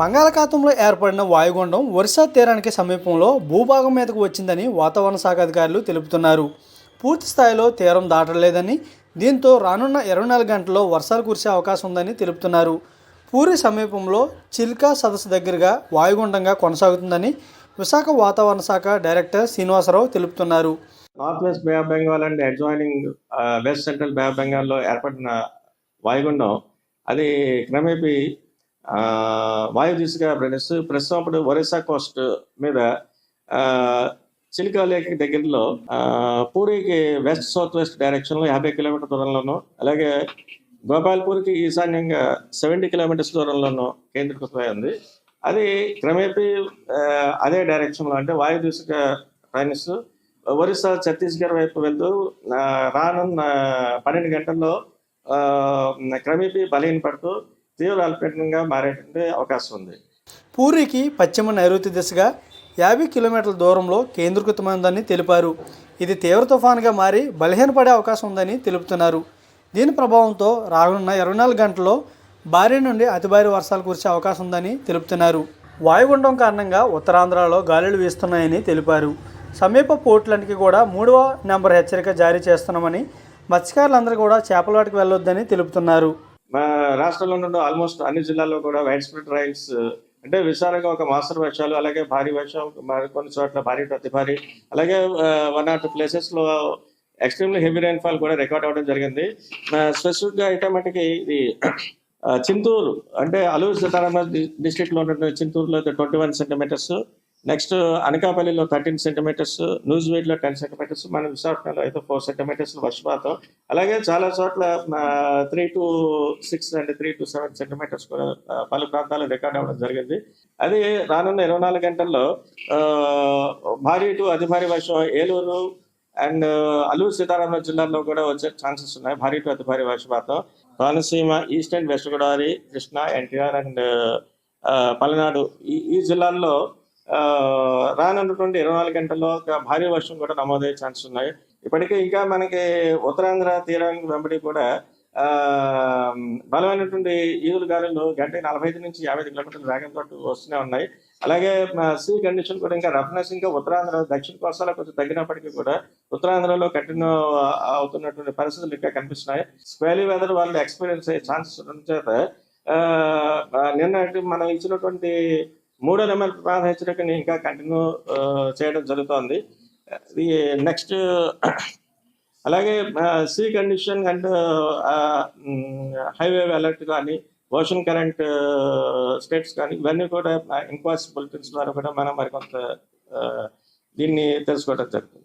బంగాళాఖాతంలో ఏర్పడిన వాయుగుండం ఒరిస్సా తీరానికి సమీపంలో భూభాగం మీదకు వచ్చిందని వాతావరణ శాఖ అధికారులు తెలుపుతున్నారు. పూర్తి స్థాయిలో తీరం దాటలేదని దీంతో రానున్న ఇరవై నాలుగు గంటల్లో వర్షాలు కురిసే అవకాశం ఉందని తెలుపుతున్నారు. పూరి సమీపంలో చిల్కా సదస్సు దగ్గరగా వాయుగుండంగా కొనసాగుతుందని విశాఖ వాతావరణ శాఖ డైరెక్టర్ శ్రీనివాసరావు తెలుపుతున్నారు. North west bay of Bengal and adjoining west central bay of బెంగాల్లో ఏర్పడిన వాయుగుండం అది క్రమేపీ వాయు దిశగా ప్రయాణిస్తూ ప్రస్తుతం అప్పుడు ఒరిస్సా కోస్ట్ మీద చిలికా లేక్ దగ్గరలో పూరికి వెస్ట్ సౌత్ వెస్ట్ డైరెక్షన్లో యాభై కిలోమీటర్ దూరంలోను అలాగే గోపాల్పూర్కి ఈశాన్యంగా సెవెంటీ కిలోమీటర్స్ దూరంలోనూ కేంద్రీకృతమై ఉంది. అది క్రమేపీ అదే డైరెక్షన్లో అంటే వాయు దిశగా ప్రయాణిస్తూ ఒరిస్సా ఛత్తీస్గఢ్ వైపు వెళ్తూ రానున్న పన్నెండు గంటల్లో ఆ, క్రమేపీ బలహీనపడుతూ తీవ్ర అల్పపీడనంగా మారేటువంటి అవకాశం ఉంది. పూరికి పశ్చిమ నైరుతి దిశగా యాభై కిలోమీటర్ల దూరంలో కేంద్రీకృతమైందని తెలిపారు. ఇది తీవ్ర తుఫానుగా మారి బలహీనపడే అవకాశం ఉందని తెలుపుతున్నారు. దీని ప్రభావంతో రానున్న ఇరవై నాలుగు గంటల్లో భారీ నుండి అతి భారీ వర్షాలు కురిసే అవకాశం ఉందని తెలుపుతున్నారు. వాయుగుండం కారణంగా ఉత్తరాంధ్రలో గాలులు వీస్తున్నాయని తెలిపారు. సమీప పోర్టులన్నిటికీ కూడా మూడవ నెంబర్ హెచ్చరిక జారీ చేస్తున్నామని మత్స్యకారులందరూ కూడా చేపల వేటకు వెళ్ళొద్దని తెలుపుతున్నారు. మా రాష్ట్రంలో ఉన్న ఆల్మోస్ట్ అన్ని జిల్లాల్లో కూడా వైడ్ స్ప్రెడ్ రైల్స్ అంటే విశాలంగా ఒక మాస్టర్ వర్షాలు అలాగే భారీ వర్షం మరి కొన్ని చోట్ల భారీ ప్రతి భారీ అలాగే వన్ ఆర్ టూ ప్లేసెస్లో ఎక్స్ట్రీమ్లీ హెవీ రైన్ఫాల్ కూడా రికార్డ్ అవ్వడం జరిగింది. స్పెసిఫిక్గా అయితే మటుకి ఇది చింతూరు అంటే అలూరు సీతారామ డిస్ట్రిక్ట్లో ఉన్న చింతూరులో ట్వంటీ వన్ సెంటీమీటర్స్ నెక్స్ట్ అనకాపల్లిలో థర్టీన్ సెంటీమీటర్స్ న్యూజివేడ్లో టెన్ సెంటీమీటర్స్ మన విశాఖపట్నంలో అయితే ఫోర్ సెంటీమీటర్స్ వర్షపాతం. అలాగే చాలా చోట్ల three to six and three to seven centimetres కూడా పలు ప్రాంతాల్లో రికార్డ్ అవ్వడం జరిగింది. అది రానున్న ఇరవై నాలుగు గంటల్లో భారీ టు అతి భారీ వర్షం ఏలూరు అండ్ అల్లూరు సీతారామరాజు జిల్లాలో కూడా వచ్చే ఛాన్సెస్ ఉన్నాయి. భారీ టు అతి భారీ వర్షపాతం. Konaseema east and west Godavari Krishna NTR and Palnadu ఈ ఈ జిల్లాల్లో రానున్నటువంటి ఇరవై నాలుగు గంటల్లో భారీ వర్షం కూడా నమోదయ్యే ఛాన్స్ ఉన్నాయి. ఇప్పటికే ఇంకా మనకి ఉత్తరాంధ్ర తీరానికి వెంబడి కూడా బలమైనటువంటి ఈదులు గాలులు గంట నలభై ఐదు నుంచి యాభై ఐదు కిలోమీటర్ల వేగంతో వస్తూనే ఉన్నాయి. అలాగే సీ కండిషన్ కూడా ఇంకా రఫ్నెస్ ఇంకా ఉత్తరాంధ్ర దక్షిణ కోస్తాలో కొంచెం తగ్గినప్పటికీ కూడా ఉత్తరాంధ్రలో కంటిన్యూ అవుతున్నటువంటి పరిస్థితులు ఇంకా కనిపిస్తున్నాయి. స్క్వేలీ వెదర్ వాళ్ళు ఎక్స్పీరియన్స్ అయ్యే ఛాన్సెస్ ఉండడం చేత నిన్న మనం ఇచ్చినటువంటి మూడో నెంబర్ ప్రాణ హెచ్చరికని ఇంకా కంటిన్యూ చేయడం జరుగుతోంది. ఇది నెక్స్ట్ అలాగే sea condition and high wave alert కానీ ఓషన్ కరెంట్ స్టేట్స్ కానీ ఇవన్నీ కూడా ఇంక్వాస్ బులెటిన్స్ ద్వారా కూడా మనం మరికొంత దీన్ని తెలుసుకోవడం జరుగుతుంది.